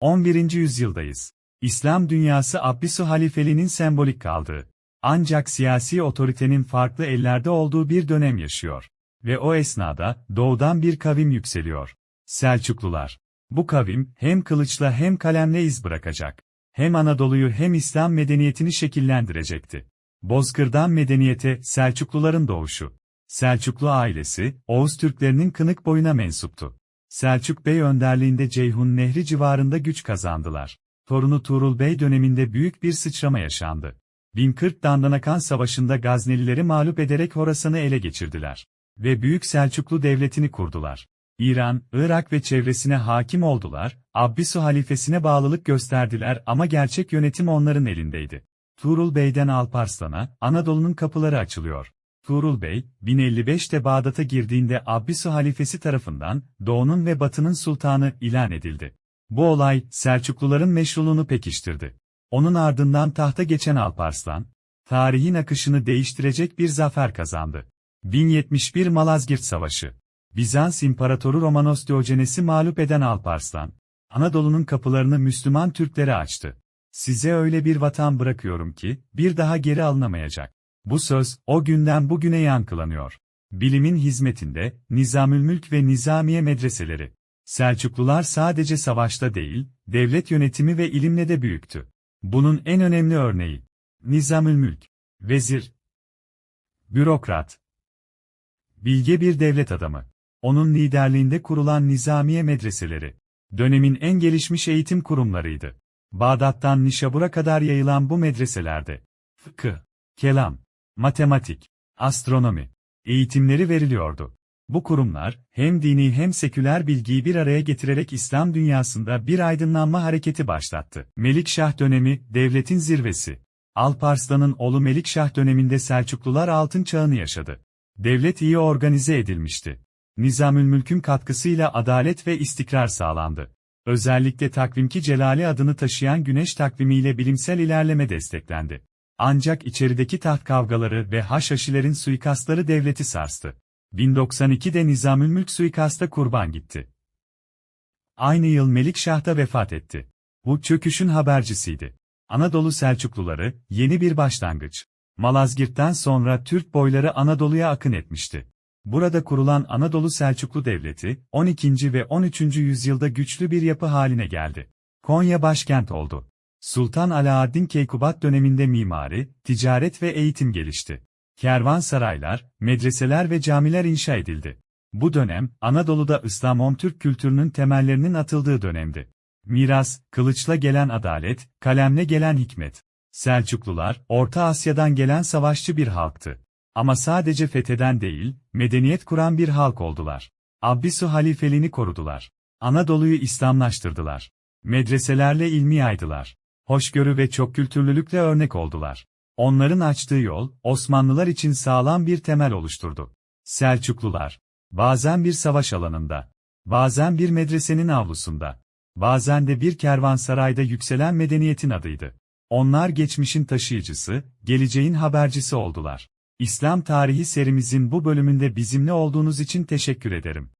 11. yüzyıldayız. İslam dünyası Abbisu halifeliğinin sembolik kaldığı, ancak siyasi otoritenin farklı ellerde olduğu bir dönem yaşıyor. Ve o esnada, doğudan bir kavim yükseliyor. Selçuklular. Bu kavim, hem kılıçla hem kalemle iz bırakacak. Hem Anadolu'yu hem İslam medeniyetini şekillendirecekti. Bozkır'dan medeniyete Selçukluların doğuşu. Selçuklu ailesi, Oğuz Türklerinin kınık boyuna mensuptu. Selçuk Bey önderliğinde Ceyhun Nehri civarında güç kazandılar. Torunu Tuğrul Bey döneminde büyük bir sıçrama yaşandı. 1040 Dandanakan Savaşı'nda Gaznelileri mağlup ederek Horasan'ı ele geçirdiler. Ve Büyük Selçuklu Devleti'ni kurdular. İran, Irak ve çevresine hakim oldular, Abbisu halifesine bağlılık gösterdiler ama gerçek yönetim onların elindeydi. Tuğrul Bey'den Alparslan'a, Anadolu'nun kapıları açılıyor. Tuğrul Bey, 1055'te Bağdat'a girdiğinde Abbisu halifesi tarafından, Doğu'nun ve Batı'nın sultanı ilan edildi. Bu olay, Selçukluların meşruluğunu pekiştirdi. Onun ardından tahta geçen Alparslan, tarihin akışını değiştirecek bir zafer kazandı. 1071 Malazgirt Savaşı Bizans İmparatoru Romanos Diogenes'i mağlup eden Alparslan, Anadolu'nun kapılarını Müslüman Türklere açtı. Size öyle bir vatan bırakıyorum ki, bir daha geri alınamayacak. Bu söz, o günden bugüne yankılanıyor. Bilimin hizmetinde, Nizamülmülk ve Nizamiye medreseleri. Selçuklular sadece savaşta değil, devlet yönetimi ve ilimle de büyüktü. Bunun en önemli örneği. Nizamülmülk. Vezir. Bürokrat. Bilge bir devlet adamı. Onun liderliğinde kurulan Nizamiye medreseleri. Dönemin en gelişmiş eğitim kurumlarıydı. Bağdat'tan Nişabur'a kadar yayılan bu medreselerde. Fıkıh, kelam, matematik, astronomi, eğitimleri veriliyordu. Bu kurumlar, hem dini hem seküler bilgiyi bir araya getirerek İslam dünyasında bir aydınlanma hareketi başlattı. Melikşah dönemi, devletin zirvesi. Alparslan'ın oğlu Melikşah döneminde Selçuklular altın çağını yaşadı. Devlet iyi organize edilmişti. Nizamülmülk'ün katkısıyla adalet ve istikrar sağlandı. Özellikle takvimki Celali adını taşıyan güneş takvimiyle bilimsel ilerleme desteklendi. Ancak içerideki taht kavgaları ve Haşhaşilerin suikastları devleti sarstı. 1092'de Nizamülmülk suikasta kurban gitti. Aynı yıl Melikşah da vefat etti. Bu çöküşün habercisiydi. Anadolu Selçukluları, yeni bir başlangıç. Malazgirt'ten sonra Türk boyları Anadolu'ya akın etmişti. Burada kurulan Anadolu Selçuklu Devleti, 12. ve 13. yüzyılda güçlü bir yapı haline geldi. Konya başkent oldu. Sultan Alaaddin Keykubat döneminde mimari, ticaret ve eğitim gelişti. Kervansaraylar, medreseler ve camiler inşa edildi. Bu dönem, Anadolu'da İslam-Türk kültürünün temellerinin atıldığı dönemdi. Miras, kılıçla gelen adalet, kalemle gelen hikmet. Selçuklular, Orta Asya'dan gelen savaşçı bir halktı. Ama sadece fetheden değil, medeniyet kuran bir halk oldular. Abbisu halifeliğini korudular. Anadolu'yu İslamlaştırdılar. Medreselerle ilmi yaydılar. Hoşgörü ve çokkültürlülükle örnek oldular. Onların açtığı yol, Osmanlılar için sağlam bir temel oluşturdu. Selçuklular, bazen bir savaş alanında, bazen bir medresenin avlusunda, bazen de bir kervansarayda yükselen medeniyetin adıydı. Onlar geçmişin taşıyıcısı, geleceğin habercisi oldular. İslam tarihi serimizin bu bölümünde bizimle olduğunuz için teşekkür ederim.